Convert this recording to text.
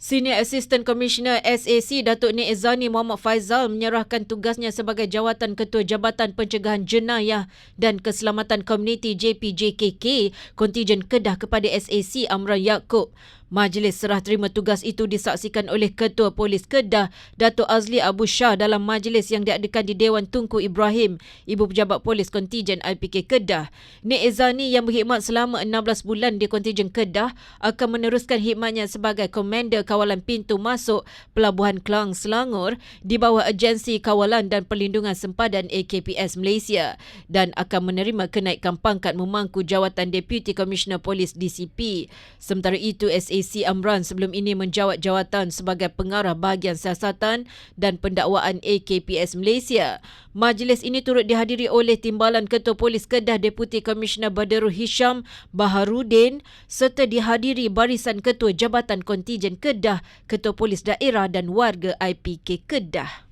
Senior Assistant Commissioner SAC Datuk Nik Ezani Muhammad Faizal menyerahkan tugasnya sebagai Jawatan Ketua Jabatan Pencegahan Jenayah dan Keselamatan Komuniti JPJKK kontijen Kedah kepada SAC Amran Yaakob. Majlis serah terima tugas itu disaksikan oleh Ketua Polis Kedah, Datuk Azli Abu Shah dalam majlis yang diadakan di Dewan Tunku Ibrahim, Ibu Pejabat Polis Kontijen IPK Kedah. Nik Ezani yang berkhidmat selama 16 bulan di Kontijen Kedah akan meneruskan khidmatnya sebagai Komander Kawalan Pintu Masuk Pelabuhan Kelang Selangor di bawah Agensi Kawalan dan Perlindungan Sempadan AKPS Malaysia dan akan menerima kenaikan pangkat memangku jawatan Deputy Commissioner Polis DCP. Sementara itu, SA AC Amran sebelum ini menjawat jawatan sebagai pengarah bahagian siasatan dan pendakwaan AKPS Malaysia. Majlis ini turut dihadiri oleh Timbalan Ketua Polis Kedah Deputi Komisioner Badarul Hisham Baharudin serta dihadiri barisan Ketua Jabatan Kontijen Kedah, Ketua Polis Daerah dan warga IPK Kedah.